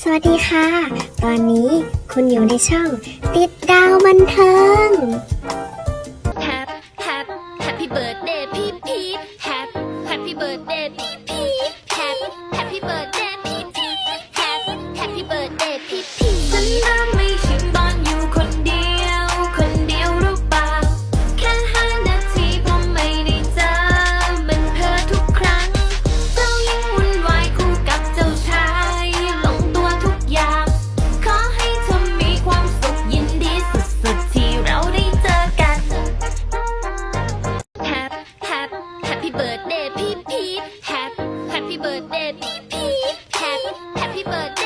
สวัสดีค่ะ ตอนนี้คุณอยู่ในช่อง ติดดาวบันเทิง Happy Happy Happy Birthday พี่พีท Happy Happy Birthday พี่พีท Happy Happy Birthday พี่พีท Happy Happy Birthday พี่พีท เบิร์ดเดย์พี่พีทแฮปปี้แฮปปี้เบิร์ด